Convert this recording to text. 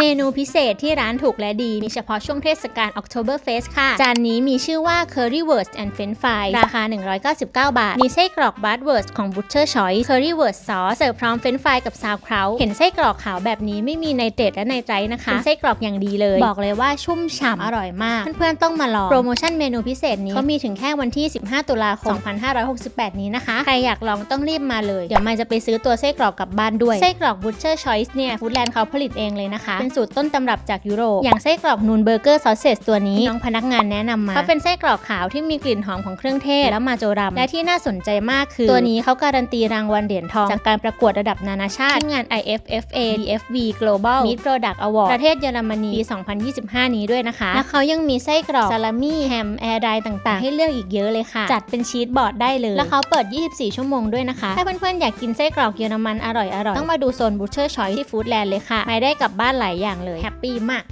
เมนูพิเศษที่ร้านถูกและดีมีเฉพาะช่วงเทศกาล October Fest ค่ะ จานนี้มีชื่อว่า Currywurst and French Fries ราคา 199 บาท มีไส้กรอก Bratwurst ของ Butcher Choice Currywurst Sauce เสิร์ฟพร้อม French Fry กับ Sauerkraut เห็นไส้กรอกขาวแบบนี้ไม่มีไนเตรตและไนไตรท์นะคะเป็นไส้กรอกอย่างดีเลย บอกเลยว่าชุ่มฉ่ำอร่อยมาก เพื่อนๆต้องมาลอง โปรโมชั่นเมนูพิเศษนี้เขามีถึงแค่วันที่ 15 ตุลาคม 2568 นี้นะคะ ใครอยากลองต้องรีบมาเลย เดี๋ยวมายจะไปซื้อตัวไส้กรอกกลับบ้านด้วย ไส้กรอก Butcher Choice เนี่ยฟู้ดแลนด์เขาผลิตเองเลยนะคะเป็นสูตรต้นตำรับจากยุโรป อย่างไส้กรอกนูนเบอร์เกอร์ซอสเซสตัวนี้น้องพนักงานแนะนำมาเขาเป็นไส้กรอกขาวที่มีกลิ่นหอมของเครื่องเทศแล้วมาโจรัมและที่น่าสนใจมากคือ ตัวนี้เขาการันตีรางวัลเหรียญทอง จากการประกวดระดับนานาชาติที่งาน IFFA DFV Global Meat Product Award ประเทศเยอรมนีปี 2025 นี้ด้วยนะคะ และเขายังมีไส้กรอกซาลามี่แฮมแอร์ไดต่างๆ ให้เลือกอีกเยอะเลยค่ะ จัดเป็นชีสบอร์ดได้เลย แล้วเขาเปิด 24 ชั่วโมงด้วยนะคะ ถ้าเพื่อนๆอยากกินไส้กรอกเยอรมันอร่อยๆต้องมาดูโซน Butcher Choice ที่ฟู้ดแลนด์เลยค่ะไม่ได้กลับบ้านหลายอย่างเลยแฮปปี้มาก